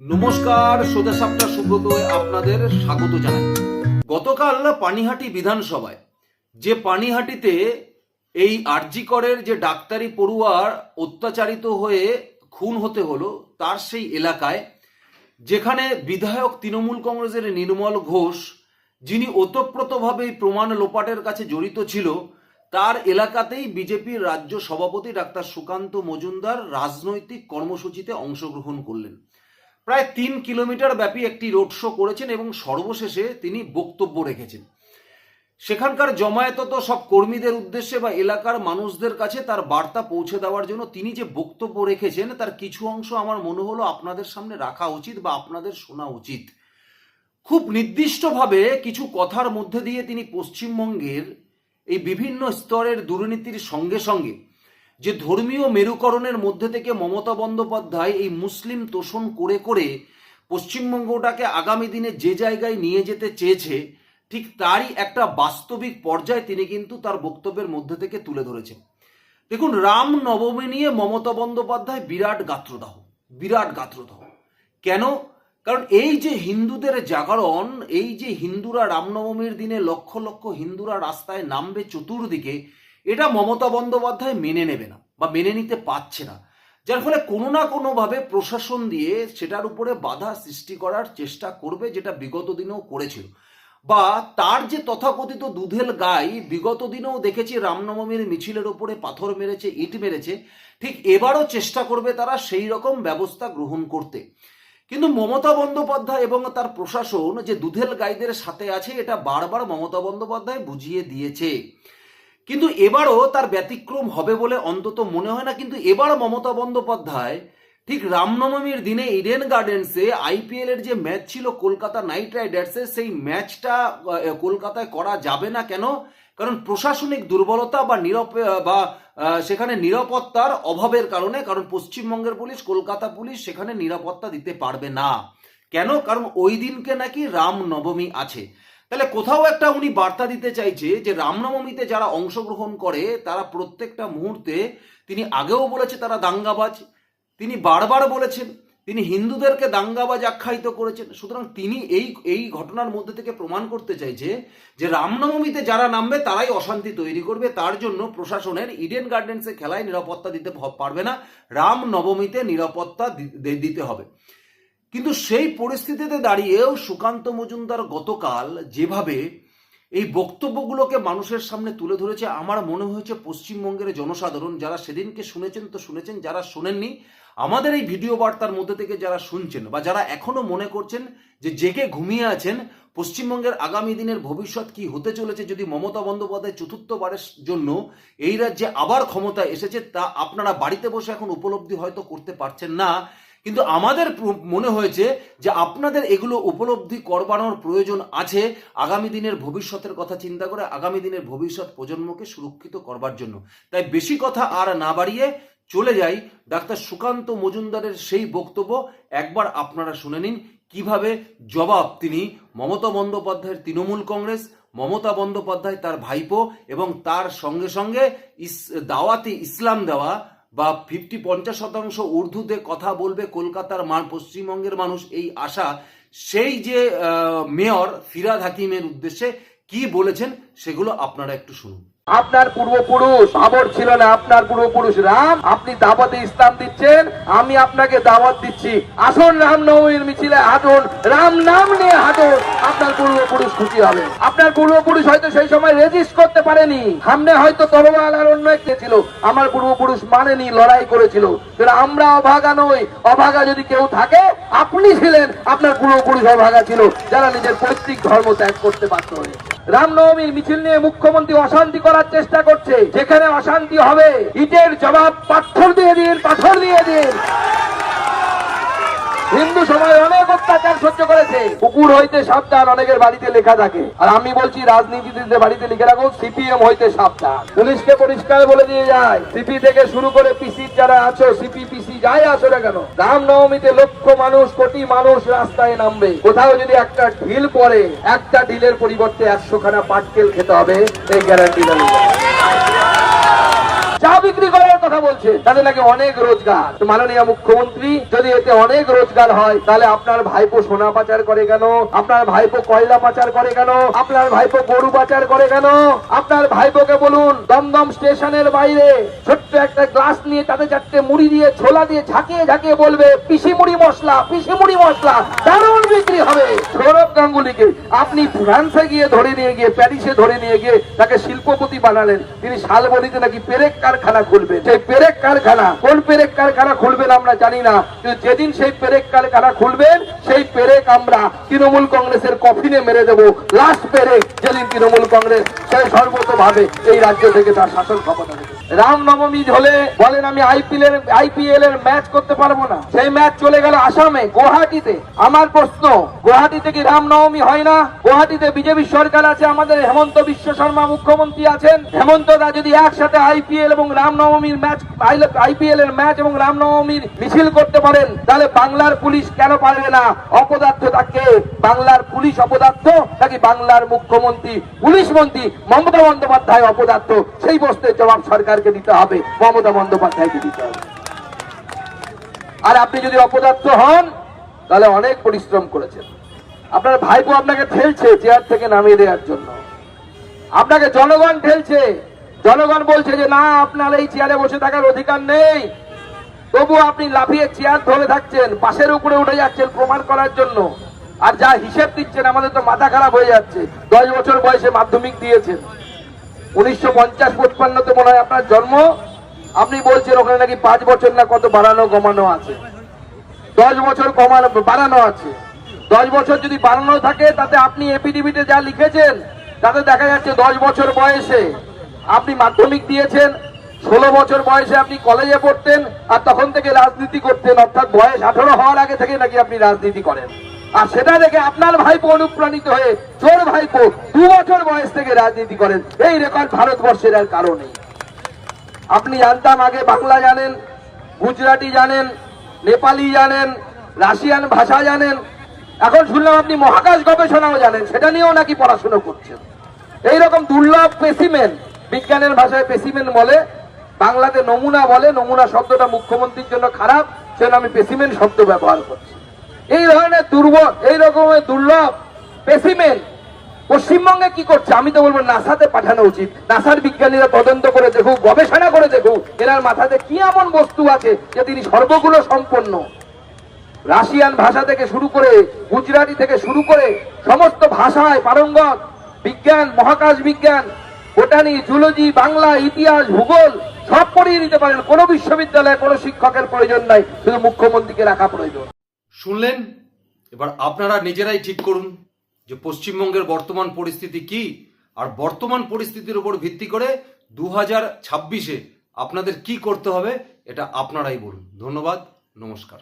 নমস্কার, সোজা সাপটা সুব্রত আপনাদের স্বাগত জানাই। গতকাল পানিহাটি বিধানসভায় যে পানিহাটিতে এই আরজিকরের যে ডাক্তারি পড়ুয়ার অত্যাচারিত হয়ে খুন হতে হলো, তার সেই এলাকায়, যেখানে বিধায়ক তৃণমূল কংগ্রেসের নির্মল ঘোষ, যিনি ওতপ্রোতভাবে প্রমাণ লোপাটের কাছে জড়িত ছিল, তার এলাকাতেই বিজেপির রাজ্য সভাপতি ডাক্তার সুকান্ত মজুমদার রাজনৈতিক কর্মসূচিতে অংশগ্রহণ করলেন। প্রায় তিন কিলোমিটার ব্যাপী একটি রোড শো করেছেন এবং সর্বশেষে তিনি বক্তব্য রেখেছেন। সেখানকার জমায়েতত সব কর্মীদের উদ্দেশ্যে বা এলাকার মানুষদের কাছে তার বার্তা পৌঁছে দেওয়ার জন্য তিনি যে বক্তব্য রেখেছেন, তার কিছু অংশ আমার মনে হলো আপনাদের সামনে রাখা উচিত বা আপনাদের শোনা উচিত। খুব নির্দিষ্টভাবে কিছু কথার মধ্যে দিয়ে তিনি পশ্চিমবঙ্গের এই বিভিন্ন স্তরের দুর্নীতির সঙ্গে সঙ্গে যে ধর্মীয় মেরুকরণের মধ্যে থেকে মমতা বন্দ্যোপাধ্যায় এই মুসলিম তোষণ করে করে পশ্চিমবঙ্গটাকে আগামী দিনে যে জায়গায় নিয়ে যেতে চেয়েছে, ঠিক তারই একটা বাস্তবিক পর্যায়ে তিনি কিন্তু তার বক্তব্যের মধ্যে থেকে তুলে ধরেছেন। দেখুন, রাম নবমী নিয়ে মমতা বন্দ্যোপাধ্যায় বিরাট গাত্রদাহ বিরাট গাত্রদাহ। কেন? কারণ এই যে হিন্দুদের জাগরণ, এই যে হিন্দুরা রামনবমীর দিনে লক্ষ লক্ষ হিন্দুরা রাস্তায় নামবে চতুর্দিকে এটা মমতা বন্দ্যোপাধ্যায় মেনে নেবে না বা মেনে নিতে পারছে না। যার ফলে কোনো না কোনোভাবে প্রশাসন দিয়ে সেটার উপরে বাধা সৃষ্টি করার চেষ্টা করবে যেটা বিগত দিনেও করেছিল। বা তার যে তথাকথিত দুধেল গাই, বিগত দিনেও দেখেছি রামনবমীর মিছিলের ওপরে পাথর মেরেছে, ইট মেরেছে, ঠিক এবারও চেষ্টা করবে তারা সেই রকম ব্যবস্থা গ্রহণ করতে। কিন্তু মমতা বন্দ্যোপাধ্যায় এবং তার প্রশাসন যে দুধেল গাইদের সাথে আছে, এটা বারবার মমতা বন্দ্যোপাধ্যায় বুঝিয়ে দিয়েছে। কিন্তু এবারও তার ব্যতিক্রম হবে বলে অন্তত মনে হয় না। কিন্তু এবার মমতা বন্দ্যোপাধ্যায় ঠিক রামনবমীর দিনে ইডেন গার্ডেন্সে আইপিএল এর যে ম্যাচ ছিল কলকাতা নাইট রাইডার্সের সেই ম্যাচটা কলকাতায় করা যাবে না কেন? কারণ প্রশাসনিক দুর্বলতা বা নিরপ, বা সেখানে নিরাপত্তার অভাবের কারণে, কারণ পশ্চিমবঙ্গের পুলিশ, কলকাতা পুলিশ সেখানে নিরাপত্তা দিতে পারবে না। কেন? কারণ ওই দিনকে নাকি রামনবমী আছে। তাহলে কোথাও একটা উনি বার্তা দিতে চাইছে যে রামনবমীতে যারা অংশগ্রহণ করে, তারা প্রত্যেকটা মুহূর্তে, তিনি আগেও বলেছে তারা দাঙ্গাবাজ, তিনি বারবার বলেছেন, তিনি হিন্দুদেরকে দাঙ্গাবাজ আখ্যায়িত করেছেন। সুতরাং তিনি এই এই ঘটনার মধ্যে থেকে প্রমাণ করতে চাইছে যে রামনবমীতে যারা নামবে, তারাই অশান্তি তৈরি করবে। তার জন্য প্রশাসনের ইডেন গার্ডেন্সে খেলায় নিরাপত্তা দিতে পারবে না। রামনবমীতে নিরাপত্তা দিতে হবে। কিন্তু সেই পরিস্থিতিতে দাঁড়িয়েও সুকান্ত মজুমদার গতকাল যেভাবে এই বক্তব্যগুলোকে মানুষের সামনে তুলে ধরেছে, আমার মনে হয়েছে পশ্চিমবঙ্গের জনসাধারণ যারা সেদিনকে শুনেছেন তো শুনেছেন, যারা শোনেননি, আমাদের এই ভিডিও বার্তার মধ্যে থেকে যারা শুনছেন বা যারা এখনও মনে করছেন যে জেগে ঘুমিয়ে আছেন, পশ্চিমবঙ্গের আগামী দিনের ভবিষ্যৎ কি হতে চলেছে যদি মমতা বন্দ্যোপাধ্যায় চতুর্থবারের জন্য এই রাজ্যে আবার ক্ষমতায় এসেছে, তা আপনারা বাড়িতে বসে এখন উপলব্ধি হয়তো করতে পারছেন না। কিন্তু আমাদের মনে হয়েছে যে আপনাদের এগুলো উপলব্ধি করবানোর প্রয়োজন আছে আগামী দিনের ভবিষ্যতের কথা চিন্তা করে আগামী দিনের ভবিষ্যৎ প্রজন্মকে সুরক্ষিত করবার জন্য। তাই বেশি কথা আর না বাড়িয়ে চলে যাই। ডাক্তার সুকান্ত মজুমদারের সেই বক্তব্য একবার আপনারা শুনে নিন। কীভাবে জবাব তিনি, মমতা বন্দ্যোপাধ্যায়ের তৃণমূল কংগ্রেস, মমতা বন্দ্যোপাধ্যায় তার ভাইপো এবং তার সঙ্গে সঙ্গে ইস- দাওয়াতে ইসলাম দেওয়া বা ফিফটি পঞ্চাশ শতাংশ উর্দুতে কথা বলবে কলকাতার মান, পশ্চিমবঙ্গের মানুষ এই আশা। সেই যে মেয়র ফিরাদ হাকিমের উদ্দেশ্যে কি বলেছেন, সেগুলো আপনারা একটু শুনুন। আপনার পূর্বপুরুষ বাবর ছিল না আপনার পূর্বপুরুষ। রাম, আপনি দাওয়াতে ইসলাম দিচ্ছেন, আমি আপনাকে দাওয়াত দিচ্ছি। আসুন রাম নবমীর মিছিলে হাঁটুন। রাম নাম নিয়ে হাঁটুন। আপনার পূর্বপুরুষ খুশি হবে। আপনার পূর্বপুরুষ হয়তো সেই সময় রেজিস্ট করতে পারেনি। সামনে হয়তো তরোয়াল আর অন্য একটা ছিল। আমার পূর্বপুরুষ মানেনি, লড়াই করেছিল। আমরা অভাগা নই। অভাগা যদি কেউ থাকে, আপনি ছিলেন আপনার পূর্বপুরুষ অভাগা ছিল, যারা নিজের পৈতৃক ধর্ম ত্যাগ করতে বাধ্য হয়েছে। রামনবমীর মিছিল নিয়ে মুখ্যমন্ত্রী অশান্তি করার চেষ্টা করছে। যেখানে অশান্তি হবে, ইটের জবাব পাথর দিয়ে দিন, পাথর দিয়ে দিন। হিন্দু সমাজ অনেক অত্যাচার সহ্য করেছে। কুকুর হইতে সাবধান, অনেকের বাড়িতে লেখা থাকে। আর আমি বলছি রাজনীতিতে বাড়িতে লিখে রাখো সিপিএম হইতে সাবধান। পুলিশকে পরিষ্কার বলে দিয়ে যায়, সিপি থেকে শুরু করে পিসি যারা আছো, সিপি, পিসি যাই আছো না কেন রাম রামনবমীতে লক্ষ মানুষ, কোটি মানুষ রাস্তায় নামবে। কোথাও যদি একটা ঢিল পড়ে, একটা ঢিলের পরিবর্তে একশো খানা পাটকেল খেতে হবে, এই গ্যারান্টি চা বিক্রি করার কথা বলছে, তাদের নাকি অনেক রোজগার। মাননীয় মুখ্যমন্ত্রী, যদি এতে অনেক রোজগার হয়, তাহলে আপনার ভাইপো সোনা পাচার করে কেন? আপনার ভাইপো কয়লা পাচার করে কেন? আপনার ভাইপো গরু পাচার করে কেন? আপনার ভাইপোকে বলুন, দমদম স্টেশনের বাইরে ছোট্ট একটা গ্লাস নিয়ে তাতে চারটে মুড়ি দিয়ে ছোলা দিয়ে ঝাঁকিয়ে ঝাঁকিয়ে বলবে, পিসি মুড়ি মশলা, পিসি মুড়ি মশলা, দারুণ বিক্রি হবে। সৌরভ গাঙ্গুলিকে আপনি ফ্রান্সে গিয়ে ধরে নিয়ে গিয়ে, প্যারিসে ধরে নিয়ে গিয়ে তাকে শিল্পপতি বানালেন। তিনি শালবনিতে নাকি পেরেক কারখানা খুলবেন। পেরেক কারখানা, কোন পেরেক কারখানা খুলবেন আমরা জানি না, কিন্তু যেদিন সেই পেরেক কারখানা খুলবেন, সেই পেরেক আমরা তৃণমূল কংগ্রেসের কফিনে মেরে দেব। লাস্ট পেরেক যেদিন তৃণমূল কংগ্রেস সেই সর্বতভাবে এই রাজ্য থেকে তার শাসন ক্ষমতা রামনবমী হলে বলেন, আমি আইপিএল এর আইপিএল এর ম্যাচ করতে পারব না। সেই ম্যাচ চলে গেল আসামে, গুয়াহাটিতে। আমার প্রশ্ন, গুয়াহাটিতে কি রামনবমী হয় না? গুয়াহাটিতে বিজেপি সরকার আছে, আমাদের হেমন্ত বিশ্ব শর্মা মুখ্যমন্ত্রী আছেন। হেমন্ত দা যদি একসাথে আইপিএল এবং রামনবমীর ম্যাচ আইপিএল এর ম্যাচ এবং রামনবমীর মিছিল করতে পারেন, তাহলে বাংলার পুলিশ কেন পারবে না? অপদার্থ তাকে। বাংলার পুলিশ অপদার্থ নাকি বাংলার মুখ্যমন্ত্রী, পুলিশ মন্ত্রী? মমতা বন্দ্যোপাধ্যায় অপদার্থ। সেই প্রশ্নের জবাব সরকারকে দিতে হবে। মমতা বন্দ্যোপাধ্যায়কে দিতে হবে। আর আপনি যদি অপদার্থ হন, তাহলে অনেক পরিশ্রম করেছেন। আপনার ভাইপো আপনাকে ঠেলছে চেয়ার থেকে নামিয়ে দেওয়ার জন্য। আপনাকে জনগণ ঠেলছে। জনগণ বলছে যে, না, আপনার এই চেয়ারে বসে থাকার অধিকার নেই। তবু আপনি লাফিয়ে চেয়ার ধরে থাকছেন, পাশের উপরে উঠে যাচ্ছেন প্রমাণ করার জন্য। আর যা হিসেব দিচ্ছেন, আমাদের তো মাথা খারাপ হয়ে যাচ্ছে। দশ বছর বয়সে মাধ্যমিক দিয়েছেন। উনিশশো পঞ্চাশ পঁচপান্নতে মনে হয় আপনার জন্ম। আপনি বলছেন ওখানে নাকি পাঁচ বছর না কত বাড়ানো, কমানো আছে। দশ বছর কমানো, বাড়ানো আছে। দশ বছর যদি বাড়ানো থাকে, তাতে আপনি এপিডিবিতে যা লিখেছেন, তাতে দেখা যাচ্ছে দশ বছর বয়সে আপনি মাধ্যমিক দিয়েছেন, ষোলো বছর বয়সে আপনি কলেজে পড়তেন আর তখন থেকে রাজনীতি করতেন, অর্থাৎ বয়স আঠারো হওয়ার আগে থেকে নাকি আপনি রাজনীতি করেন। আর সেটা দেখে আপনার ভাইপো অনুপ্রাণিত হয়ে, চোর ভাইপো দু বছর বয়স থেকে রাজনীতি করেন, এই রেকর্ড ভারতবর্ষের আর কারণে আপনি জানতাম আগে বাংলা জানেন, গুজরাটি জানেন, নেপালি জানেন, রাশিয়ান ভাষা জানেন, এখন শুনলাম আপনি মহাকাশ গবেষণাও জানেন, সেটা নিয়েও নাকি পড়াশোনা করছেন। এইরকম দুর্লভ পেসিমেন বিজ্ঞানের ভাষায় পেসিমেন বলে, বাংলাতে নমুনা বলে, নমুনা শব্দটা মুখ্যমন্ত্রীর জন্য খারাপ, সেজন্য আমি পেসিমেন শব্দ ব্যবহার করছি। এই ধরনের দুর্বল, এই রকমের দুর্লভ পেসিমেন পশ্চিমবঙ্গে কি করছে? আমি তো বলব নাসাতে পাঠানো উচিত। নাসার বিজ্ঞানীরা তদন্ত করে দেখুক, গবেষণা করে দেখুক, এনার মাথাতে কি এমন বস্তু আছে যে তিনি সর্বগুলো সম্পন্ন। রাশিয়ান ভাষা থেকে শুরু করে, গুজরাটি থেকে শুরু করে, সমস্ত ভাষায় পারঙ্গত বিজ্ঞান, মহাকাশ বিজ্ঞান বোটানি জুলজি, বাংলা, ইতিহাস, ভূগোল, সব পড়িয়ে নিতে পারেন। কোনো বিশ্ববিদ্যালয়ে কোনো শিক্ষকের প্রয়োজন নাই, শুধু মুখ্যমন্ত্রীকে রাখা প্রয়োজন। শুনলেন? এবার আপনারা নিজেরাই ঠিক করুন যে পশ্চিমবঙ্গের বর্তমান পরিস্থিতি কি, আর বর্তমান পরিস্থিতির উপর ভিত্তি করে দু হাজার ছাব্বিশে আপনাদের কি করতে হবে, এটা আপনারাই বলুন। ধন্যবাদ, নমস্কার।